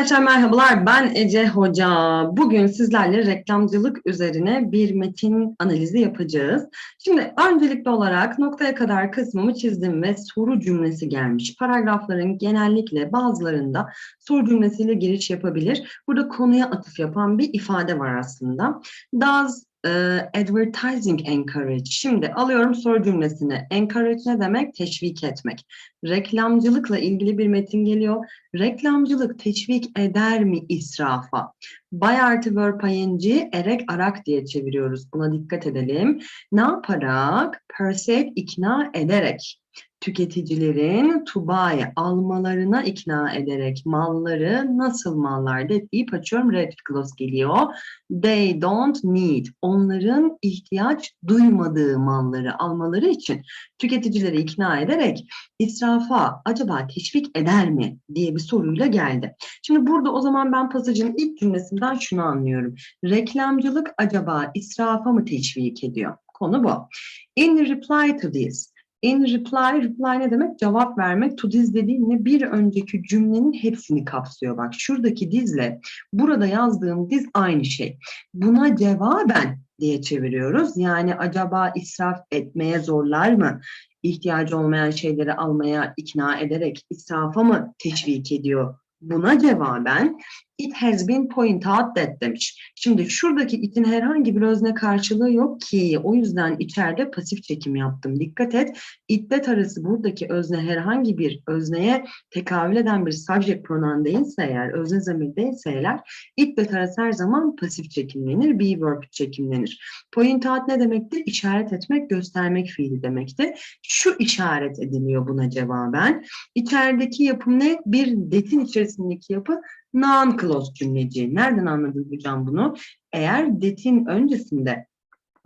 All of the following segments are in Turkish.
Arkadaşlar merhabalar ben Ece Hoca. Bugün sizlerle reklamcılık üzerine bir metin analizi yapacağız. Şimdi öncelikli olarak noktaya kadar kısmımı çizdim ve soru cümlesi gelmiş. Paragrafların genellikle bazılarında soru cümlesiyle giriş yapabilir. Burada konuya atıf yapan bir ifade var aslında. Does e, advertising encourage. Şimdi alıyorum soru cümlesini. Encourage ne demek? Teşvik etmek. Reklamcılıkla ilgili bir metin geliyor. Reklamcılık teşvik eder mi israfa? Bay artı verb erek arak diye çeviriyoruz. Buna dikkat edelim. Ne yaparak? Persuade ikna ederek tüketicilerin Tuba'yı almalarına ikna ederek malları nasıl mallarda deyip açıyorum red clause geliyor. They don't need. Onların ihtiyaç duymadığı malları almaları için tüketicileri ikna ederek israfa acaba teşvik eder mi diye bir soruyla geldi. Şimdi burada o zaman ben pasajın ilk cümlesinden şunu anlıyorum. Reklamcılık acaba israfa mı teşvik ediyor? Konu bu. In reply to this, In reply, reply ne demek? Cevap vermek. To this dediğimle bir önceki cümlenin hepsini kapsıyor. Bak şuradaki dizle burada yazdığım diz aynı şey. Buna cevaben diye çeviriyoruz. Yani acaba israf etmeye zorlar mı? İhtiyacı olmayan şeyleri almaya ikna ederek israfa mı teşvik ediyor? Buna cevaben It has been pointed out that demiş. Şimdi şuradaki it'in herhangi bir özne karşılığı yok ki. O yüzden içeride pasif çekim yaptım. Dikkat et. It that arası buradaki özne herhangi bir özneye tekabül eden bir subject pronoun değilse eğer, özne zamir değilse eğer, it that arası her zaman pasif çekimlenir, be verb çekimlenir. Point out ne demekti? İşaret etmek, göstermek fiili demekti. Şu işaret ediliyor buna cevaben. İçerideki yapım ne? Bir detin içerisindeki yapı non-clause cümleci. Nereden anladın hocam bunu? Eğer detin öncesinde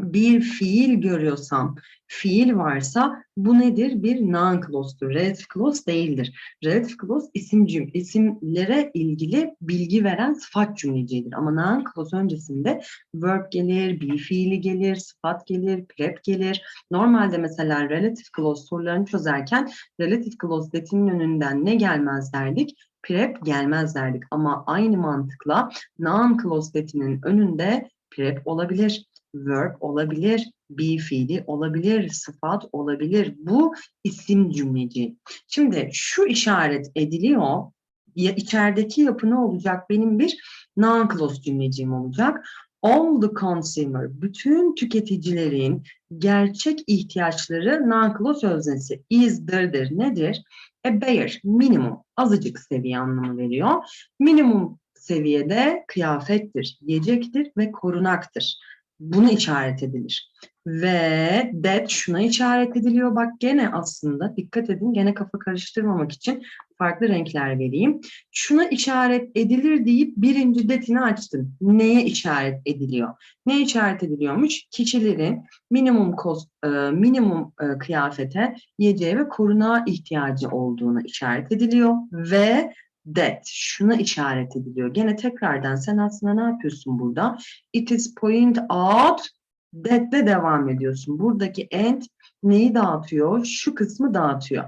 bir fiil görüyorsam, fiil varsa bu nedir? Bir non-clause'dur. Relative clause değildir. Relative clause isim cüm isimlere ilgili bilgi veren sıfat cümlecidir. Ama non-clause öncesinde verb gelir, bir fiili gelir, sıfat gelir, prep gelir. Normalde mesela relative clause sorularını çözerken relative clause detinin önünden ne gelmez derdik? Prep gelmez derdik. Ama aynı mantıkla detinin önünde prep olabilir, verb olabilir, be fiili olabilir, sıfat olabilir. Bu isim cümleci. Şimdi şu işaret ediliyor. Ya içerideki yapı ne olacak? Benim bir noun clause cümleciğim olacak. All the consumer, bütün tüketicilerin gerçek ihtiyaçları non-clause öznesi is'dir. Nedir? A bare, minimum, azıcık seviye anlamı veriyor. Minimum seviyede kıyafettir, yiyecektir ve korunaktır. Bunu işaret edilir. Ve that şuna işaret ediliyor. Bak gene aslında dikkat edin gene kafa karıştırmamak için farklı renkler vereyim. Şuna işaret edilir deyip birinci detini açtım. Neye işaret ediliyor? Ne işaret ediliyormuş? Kişilerin minimum kost, e, minimum e, kıyafete, yiyeceğe ve korunağa ihtiyacı olduğuna işaret ediliyor ve that şuna işaret ediliyor. Gene tekrardan sen aslında ne yapıyorsun burada? It is point out that'le devam ediyorsun. Buradaki and neyi dağıtıyor? Şu kısmı dağıtıyor.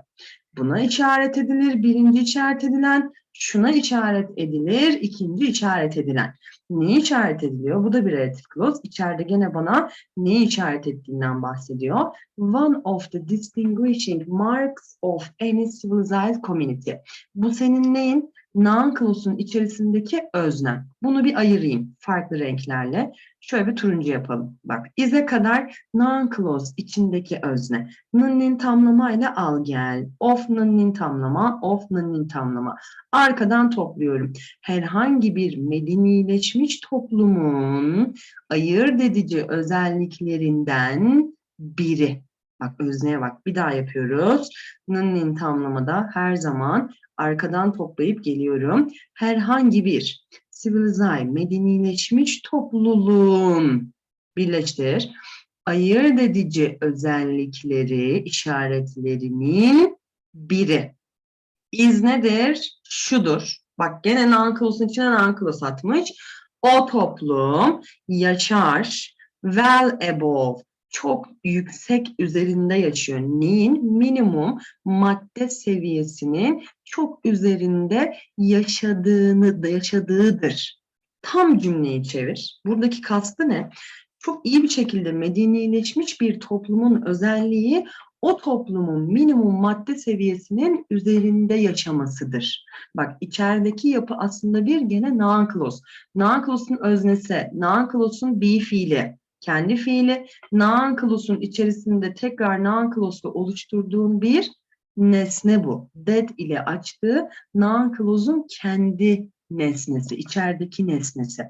Buna işaret edilir. Birinci işaret edilen, şuna işaret edilir. ikinci işaret edilen. Ne işaret ediliyor? Bu da bir relative clause. İçeride gene bana ne işaret ettiğinden bahsediyor. One of the distinguishing marks of any civilized community. Bu senin neyin? Non-clause'un içerisindeki özne. Bunu bir ayırayım farklı renklerle. Şöyle bir turuncu yapalım. Bak is'e kadar non-clause içindeki özne. N'nin tamlamayla al gel. Of n'nin tamlama, of n'nin tamlama. Arkadan topluyorum. Herhangi bir medenileşmiş toplumun ayırt edici özelliklerinden biri. Bak özneye bak bir daha yapıyoruz. N'nin tamlamada her zaman arkadan toplayıp geliyorum. Herhangi bir civilized, medenileşmiş topluluğun birleştir. Ayırt edici özellikleri, işaretlerinin biri. İz nedir? Şudur. Bak gene non-clause'un içine non-clause atmış. O toplum yaşar well above, çok yüksek üzerinde yaşıyor. Neyin? Minimum madde seviyesinin çok üzerinde yaşadığını da yaşadığıdır. Tam cümleyi çevir. Buradaki kastı ne? Çok iyi bir şekilde medenileşmiş bir toplumun özelliği o toplumun minimum madde seviyesinin üzerinde yaşamasıdır. Bak içerideki yapı aslında bir gene naanklos. Naanklosun öznesi, naanklosun bir fiili, kendi fiili, naanklosun içerisinde tekrar naanklosla oluşturduğun bir nesne bu. Dead ile açtığı naanklozun kendi nesnesi, içerideki nesnesi.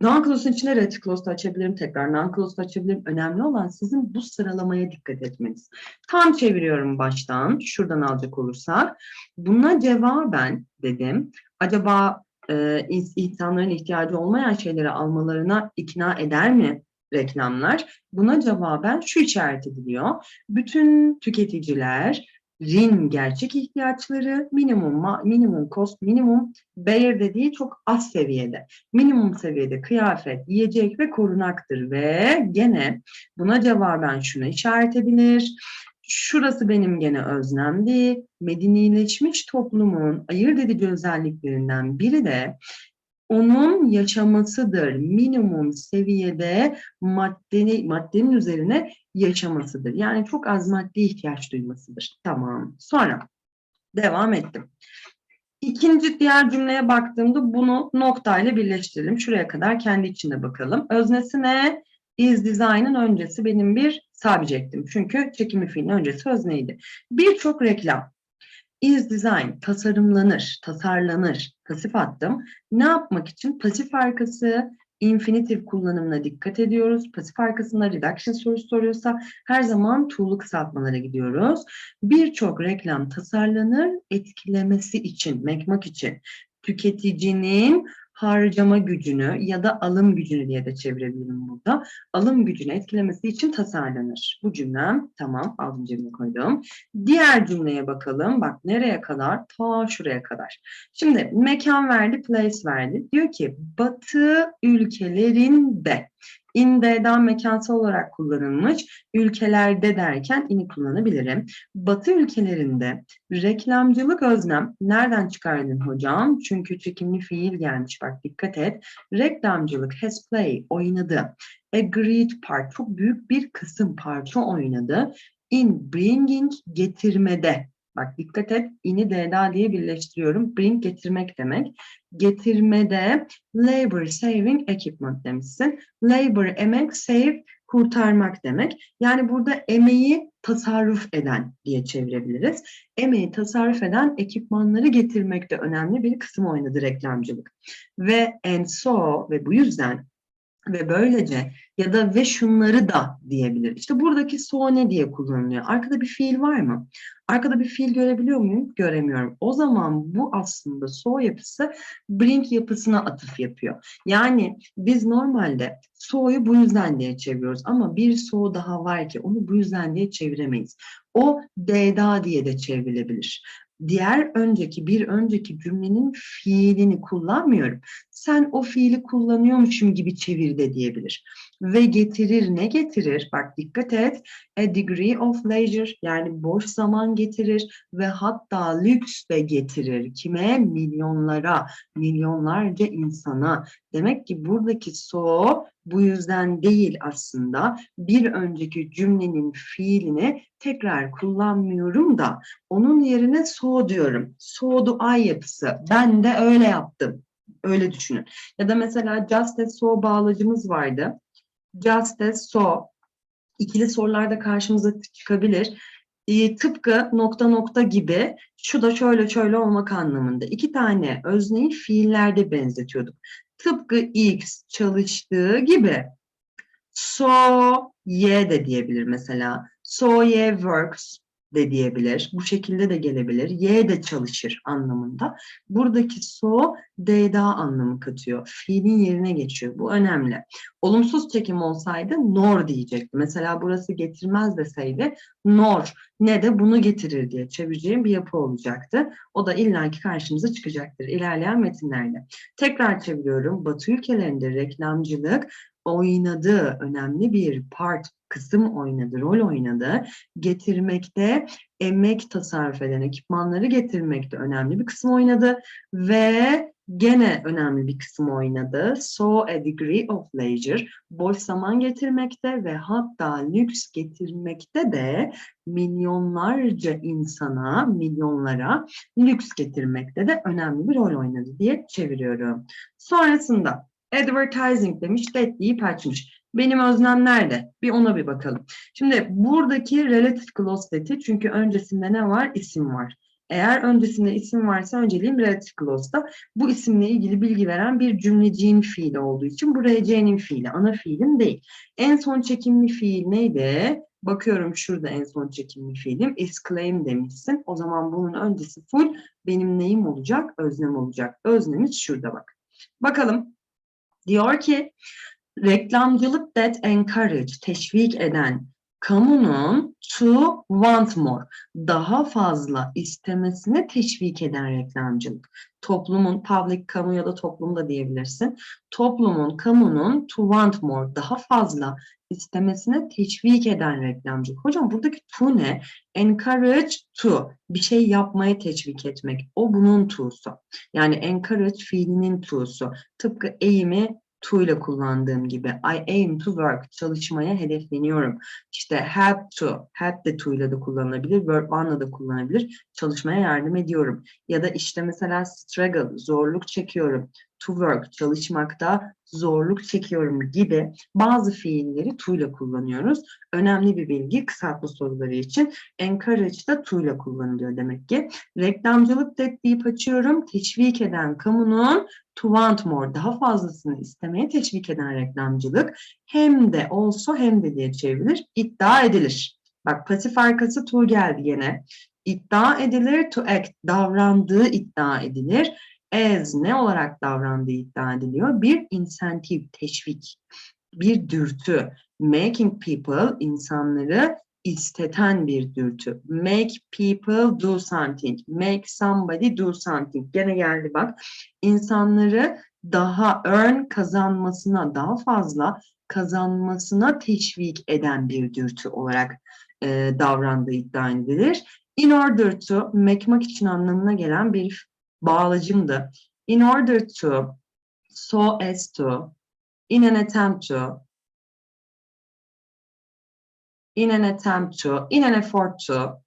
Nanklosun içine retiklosla açabilirim, tekrar nanklosu açabilirim. Önemli olan sizin bu sıralamaya dikkat etmeniz. Tam çeviriyorum baştan, şuradan alacak olursak. Buna cevaben dedim, acaba e, insanların ihtiyacı olmayan şeyleri almalarına ikna eder mi reklamlar? Buna cevaben şu işaret ediliyor. Bütün tüketiciler rin gerçek ihtiyaçları minimum minimum cost minimum bear dediği çok az seviyede. Minimum seviyede kıyafet, yiyecek ve korunaktır ve gene buna cevaben şuna işaret edilir. Şurası benim gene özlemdi. Medenileşmiş toplumun ayırt edici özelliklerinden biri de onun yaşamasıdır. Minimum seviyede maddeni, maddenin üzerine yaşamasıdır. Yani çok az maddi ihtiyaç duymasıdır. Tamam. Sonra devam ettim. İkinci diğer cümleye baktığımda bunu noktayla birleştirelim. Şuraya kadar kendi içinde bakalım. Öznesi ne? Is design'ın öncesi benim bir subject'im. Çünkü çekimi fiilin öncesi özneydi. Birçok reklam is design tasarımlanır, tasarlanır. Pasif attım. Ne yapmak için? Pasif arkası infinitive kullanımına dikkat ediyoruz. Pasif arkasında reduction sorusu soruyorsa her zaman tool'u kısaltmalara gidiyoruz. Birçok reklam tasarlanır etkilemesi için, mekmak için. Tüketicinin harcama gücünü ya da alım gücünü diye de çevirebilirim burada. Alım gücünü etkilemesi için tasarlanır. Bu cümlem tamam aldım cebime koydum. Diğer cümleye bakalım. Bak nereye kadar? Ta şuraya kadar. Şimdi mekan verdi, place verdi. Diyor ki batı ülkelerinde İn'de mekansal olarak kullanılmış. Ülkelerde derken ini kullanabilirim. Batı ülkelerinde reklamcılık özlem nereden çıkardın hocam? Çünkü çekimli fiil gelmiş bak dikkat et. Reklamcılık has play oynadı. A great part çok büyük bir kısım parça oynadı. In bringing getirmede Bak dikkat et, ini DDA diye birleştiriyorum. Bring getirmek demek. Getirmede labor saving equipment demişsin. Labor emek, save kurtarmak demek. Yani burada emeği tasarruf eden diye çevirebiliriz. Emeği tasarruf eden ekipmanları getirmekte önemli bir kısım oynadı reklamcılık. Ve and so ve bu yüzden ve böylece ya da ve şunları da diyebilir. İşte buradaki so ne diye kullanılıyor. Arkada bir fiil var mı? Arkada bir fiil görebiliyor muyum? Göremiyorum. O zaman bu aslında so yapısı bring yapısına atıf yapıyor. Yani biz normalde so'yu bu yüzden diye çeviriyoruz ama bir so daha var ki onu bu yüzden diye çeviremeyiz. O deda diye de çevrilebilir diğer önceki bir önceki cümlenin fiilini kullanmıyorum. Sen o fiili kullanıyormuşum gibi çevir de diyebilir. Ve getirir ne getirir? Bak dikkat et. A degree of leisure yani boş zaman getirir ve hatta lüks de getirir. Kime? Milyonlara, milyonlarca insana. Demek ki buradaki so bu yüzden değil aslında. Bir önceki cümlenin fiilini tekrar kullanmıyorum da onun yerine so diyorum. Soğudu ay yapısı. Ben de öyle yaptım. Öyle düşünün. Ya da mesela just as so bağlacımız vardı. Just as so ikili sorularda karşımıza çıkabilir. E, tıpkı nokta nokta gibi şu da şöyle şöyle olmak anlamında. İki tane özneyi fiillerde benzetiyorduk. Tıpkı X çalıştığı gibi so ye de diyebilir mesela. So ye works de diyebilir. Bu şekilde de gelebilir. Y de çalışır anlamında. Buradaki so D'da anlamı katıyor. Fiilin yerine geçiyor. Bu önemli. Olumsuz çekim olsaydı nor diyecekti. Mesela burası getirmez deseydi nor ne de bunu getirir diye çevireceğim bir yapı olacaktı. O da illaki karşımıza çıkacaktır ilerleyen metinlerde. Tekrar çeviriyorum. Batı ülkelerinde reklamcılık oynadı, önemli bir part, kısım oynadı, rol oynadı. Getirmekte, emek tasarruf eden ekipmanları getirmekte önemli bir kısım oynadı ve gene önemli bir kısım oynadı. So a degree of leisure, boş zaman getirmekte ve hatta lüks getirmekte de milyonlarca insana, milyonlara lüks getirmekte de önemli bir rol oynadı diye çeviriyorum. Sonrasında advertising demiş, that deyip açmış. Benim öznem nerede? Bir ona bir bakalım. Şimdi buradaki relative clause that'i çünkü öncesinde ne var? İsim var. Eğer öncesinde isim varsa önceliğim relative clause'da bu isimle ilgili bilgi veren bir cümleciğin fiili olduğu için bu RC'nin fiili, ana fiilim değil. En son çekimli fiil neydi? Bakıyorum şurada en son çekimli fiilim is demişsin. O zaman bunun öncesi full benim neyim olacak? Öznem olacak. Öznemiz şurada bak. Bakalım. Diyor ki reklamcılık that encourage, teşvik eden kamunun to want more, daha fazla istemesine teşvik eden reklamcılık. Toplumun, public, kamu ya da toplumda diyebilirsin. Toplumun, kamunun to want more, daha fazla istemesine teşvik eden reklamcılık. Hocam buradaki to ne? Encourage to, bir şey yapmaya teşvik etmek. O bunun to'su. Yani encourage fiilinin to'su. Tıpkı eğimi to ile kullandığım gibi I aim to work çalışmaya hedefleniyorum. İşte help to help de to ile de kullanılabilir, work on'la da kullanılabilir. Çalışmaya yardım ediyorum. Ya da işte mesela struggle zorluk çekiyorum. To work çalışmakta zorluk çekiyorum gibi bazı fiilleri to ile kullanıyoruz. Önemli bir bilgi kısaltma soruları için. Encourage da to ile kullanılıyor demek ki. Reklamcılık deyip açıyorum. Teşvik eden kamunun to want more daha fazlasını istemeye teşvik eden reklamcılık hem de olsa hem de diye çevrilir. iddia edilir. Bak pasif arkası to geldi yine. İddia edilir to act davrandığı iddia edilir. As ne olarak davrandığı iddia ediliyor? Bir insentif, teşvik, bir dürtü. Making people insanları isteten bir dürtü. Make people do something. Make somebody do something. Gene geldi bak. İnsanları daha earn kazanmasına, daha fazla kazanmasına teşvik eden bir dürtü olarak e, davrandığı iddia edilir. In order to, mekmak için anlamına gelen bir bağlacımdı. In order to, so as to, in an attempt to, in an attempt to, in an effort to.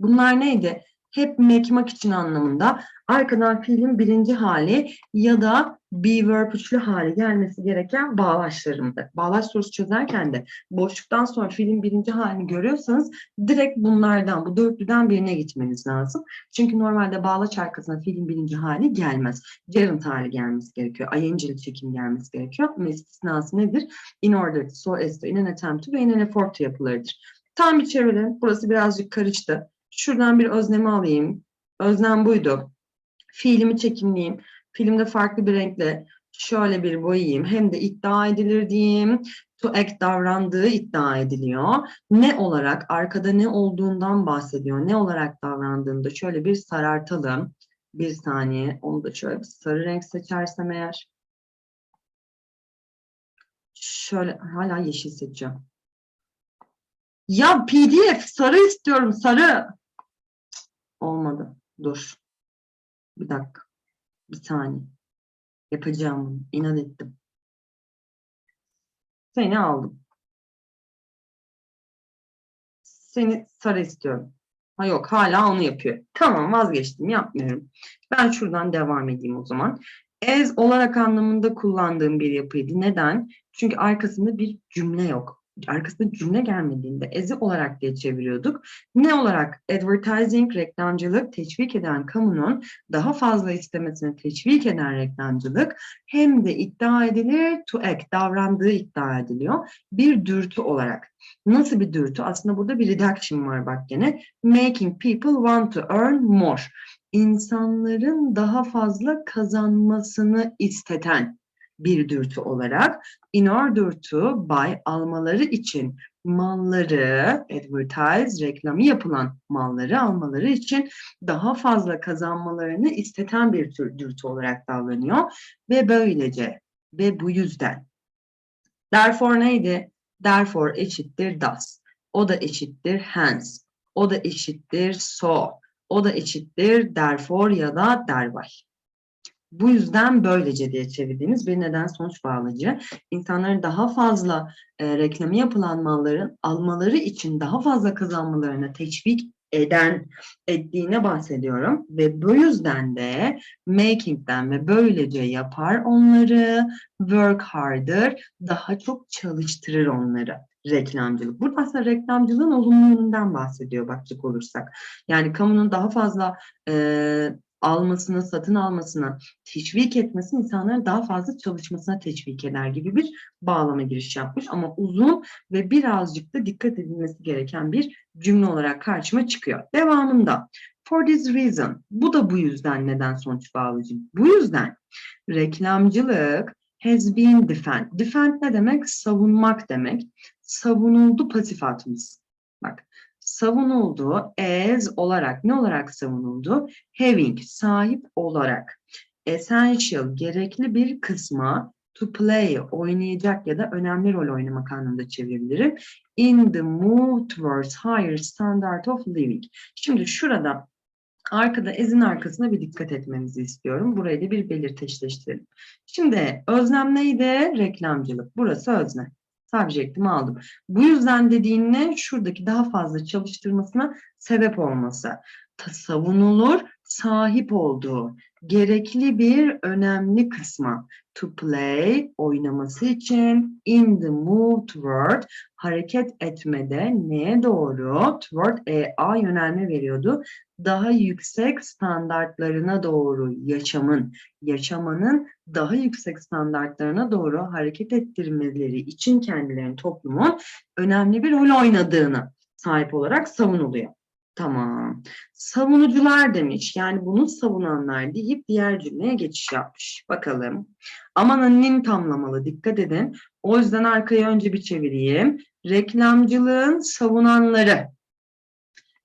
Bunlar neydi? Hep mekmak için anlamında arkadan fiilin birinci hali ya da be verb üçlü hali gelmesi gereken bağlaçlarımdı. Bağlaç sorusu çözerken de boşluktan sonra fiilin birinci halini görüyorsanız direkt bunlardan, bu dörtlüden birine gitmeniz lazım. Çünkü normalde bağlaç arkasına fiilin birinci hali gelmez. Gerund hali gelmesi gerekiyor. ING'li çekim gelmesi gerekiyor. Ama istisnası nedir? In order to, so as to, in an attempt to ve in an effort to yapılarıdır. Tam bir çevirelim. Burası birazcık karıştı. Şuradan bir öznemi alayım. Öznem buydu. Fiilimi çekimleyeyim. Filmde farklı bir renkle şöyle bir boyayayım. Hem de iddia edilir diyeyim. To act davrandığı iddia ediliyor. Ne olarak, arkada ne olduğundan bahsediyor. Ne olarak davrandığında şöyle bir sarartalım. Bir saniye. Onu da şöyle bir sarı renk seçersem eğer. Şöyle hala yeşil seçeceğim. Ya PDF sarı istiyorum sarı. Olmadı. Dur. Bir dakika. Bir saniye. Yapacağım bunu. İnat ettim. Seni aldım. Seni sarı istiyorum. Ha yok hala onu yapıyor. Tamam vazgeçtim yapmıyorum. Ben şuradan devam edeyim o zaman. As olarak anlamında kullandığım bir yapıydı. Neden? Çünkü arkasında bir cümle yok arkasında cümle gelmediğinde ezi olarak diye çeviriyorduk. Ne olarak? Advertising, reklamcılık, teşvik eden kamunun daha fazla istemesine teşvik eden reklamcılık hem de iddia edilir to act, davrandığı iddia ediliyor. Bir dürtü olarak. Nasıl bir dürtü? Aslında burada bir reduction var bak gene. Making people want to earn more. İnsanların daha fazla kazanmasını isteten bir dürtü olarak in order to buy almaları için malları advertise reklamı yapılan malları almaları için daha fazla kazanmalarını isteten bir tür dürtü olarak davranıyor ve böylece ve bu yüzden Therefore neydi? Therefore eşittir does. O da eşittir hence. O da eşittir so. O da eşittir therefore ya da thereby. Bu yüzden böylece diye çevirdiğimiz bir neden sonuç bağlacı. İnsanların daha fazla e, reklamı yapılan malların almaları için daha fazla kazanmalarına teşvik eden ettiğine bahsediyorum ve bu yüzden de making'den ve böylece yapar onları work harder daha çok çalıştırır onları reklamcılık. Burada aslında reklamcılığın olumlu yönünden bahsediyor bakacak olursak. Yani kamunun daha fazla e, almasını, satın almasına teşvik etmesi insanların daha fazla çalışmasına teşvik eder gibi bir bağlama giriş yapmış. Ama uzun ve birazcık da dikkat edilmesi gereken bir cümle olarak karşıma çıkıyor. Devamında for this reason bu da bu yüzden neden sonuç bağlıcı. Bu yüzden reklamcılık has been defend. Defend ne demek? Savunmak demek. Savunuldu pasif atımız. Bak savunuldu as olarak ne olarak savunuldu? Having sahip olarak essential gerekli bir kısma to play oynayacak ya da önemli rol oynamak anlamında çevirebilirim. In the move towards higher standard of living. Şimdi şurada arkada ezin arkasına bir dikkat etmenizi istiyorum. Burayı da bir belirteçleştirelim. Şimdi özlem neydi? Reklamcılık. Burası özne. Subject'imi aldım. Bu yüzden dediğin ne? Şuradaki daha fazla çalıştırmasına sebep olması. Ta- Savunulur, sahip olduğu, gerekli bir önemli kısma. To play oynaması için. İn the move toward hareket etmede neye doğru? Toward e, a yönelme veriyordu. Daha yüksek standartlarına doğru yaşamın, yaşamanın daha yüksek standartlarına doğru hareket ettirmeleri için kendilerinin toplumun önemli bir rol oynadığını sahip olarak savunuluyor. Tamam. Savunucular demiş. Yani bunu savunanlar deyip diğer cümleye geçiş yapmış. Bakalım. Aman nin tamlamalı. Dikkat edin. O yüzden arkaya önce bir çevireyim. Reklamcılığın savunanları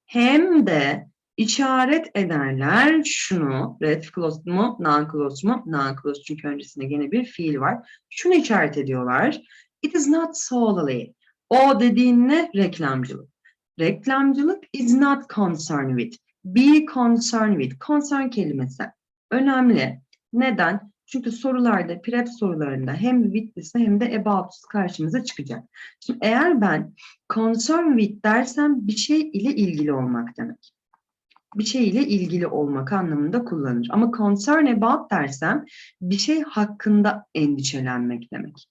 hem de işaret ederler şunu. Red clause mu, non clause mu? Non clause çünkü öncesinde gene bir fiil var. Şunu işaret ediyorlar. It is not solely. O dediğin ne? Reklamcılık. Reklamcılık is not concerned with. Be concerned with. Concern kelimesi önemli. Neden? Çünkü sorularda, prep sorularında hem with'lisi hem de about'us karşımıza çıkacak. Şimdi eğer ben concern with dersem bir şey ile ilgili olmak demek. Bir şey ile ilgili olmak anlamında kullanılır. Ama concern about dersem bir şey hakkında endişelenmek demek.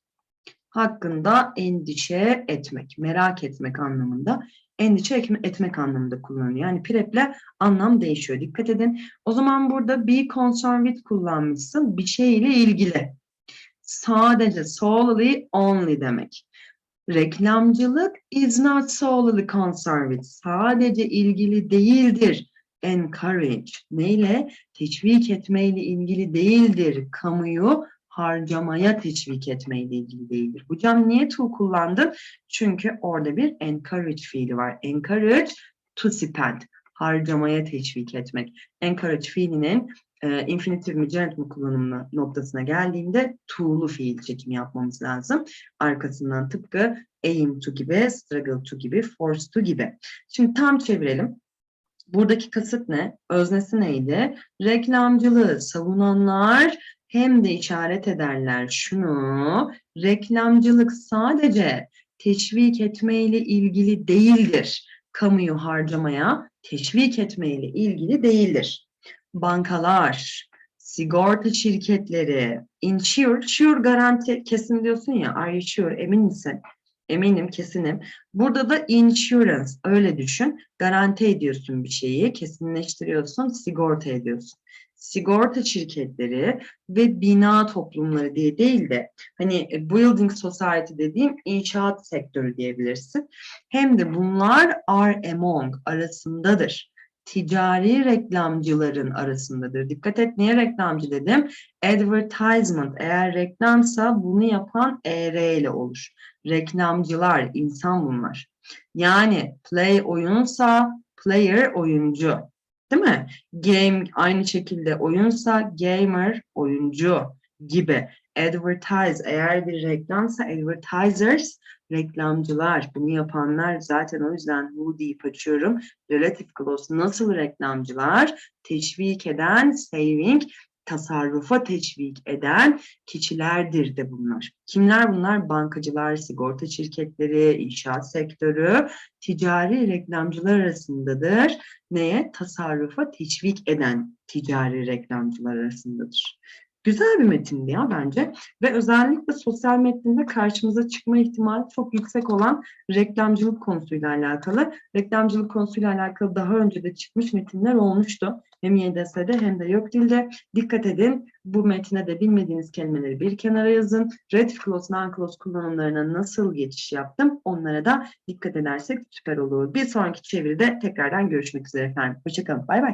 Hakkında endişe etmek, merak etmek anlamında endişe etme- etmek anlamında kullanılıyor. Yani prep'le anlam değişiyor. Dikkat edin. O zaman burada be concerned with kullanmışsın. Bir şey ile ilgili. Sadece solely only demek. Reklamcılık is not solely concerned with. Sadece ilgili değildir. Encourage. Neyle? Teşvik etmeyle ilgili değildir. Kamuyu harcamaya teşvik etmeyle ilgili değildir. Bu cam niye to kullandım? Çünkü orada bir encourage fiili var. Encourage to spend. Harcamaya teşvik etmek. Encourage fiilinin e, infinitive mi gerund mu kullanımı noktasına geldiğinde to'lu fiil çekimi yapmamız lazım. Arkasından tıpkı aim to gibi, struggle to gibi, force to gibi. Şimdi tam çevirelim. Buradaki kasıt ne? Öznesi neydi? Reklamcılığı savunanlar hem de işaret ederler şunu. Reklamcılık sadece teşvik etmeyle ilgili değildir. Kamuyu harcamaya teşvik etmeyle ilgili değildir. Bankalar, sigorta şirketleri, insure, sure garanti kesin diyorsun ya, are you sure, emin misin? Eminim, kesinim. Burada da insurance, öyle düşün. Garanti ediyorsun bir şeyi, kesinleştiriyorsun, sigorta ediyorsun. Sigorta şirketleri ve bina toplumları diye değil de hani e, building society dediğim inşaat sektörü diyebilirsin. Hem de bunlar are among arasındadır. Ticari reklamcıların arasındadır. Dikkat et neye reklamcı dedim? Advertisement eğer reklamsa bunu yapan ER ile olur. Reklamcılar, insan bunlar. Yani play oyunsa player oyuncu. Değil mi? Game aynı şekilde oyunsa gamer oyuncu gibi. Advertise eğer bir reklamsa advertisers reklamcılar. Bunu yapanlar zaten o yüzden who deyip açıyorum. Relative clause nasıl reklamcılar? Teşvik eden, saving, tasarrufa teşvik eden kişilerdir de bunlar. Kimler bunlar? Bankacılar, sigorta şirketleri, inşaat sektörü, ticari reklamcılar arasındadır. Neye? Tasarrufa teşvik eden ticari reklamcılar arasındadır. Güzel bir metindi ya bence ve özellikle sosyal metninde karşımıza çıkma ihtimali çok yüksek olan reklamcılık konusuyla alakalı. Reklamcılık konusuyla alakalı daha önce de çıkmış metinler olmuştu. Hem YDS'de hem de yok dilde. Dikkat edin bu metine de bilmediğiniz kelimeleri bir kenara yazın. Red clause, non clause kullanımlarına nasıl geçiş yaptım onlara da dikkat edersek süper olur. Bir sonraki çeviride tekrardan görüşmek üzere efendim. Hoşçakalın. Bay bay.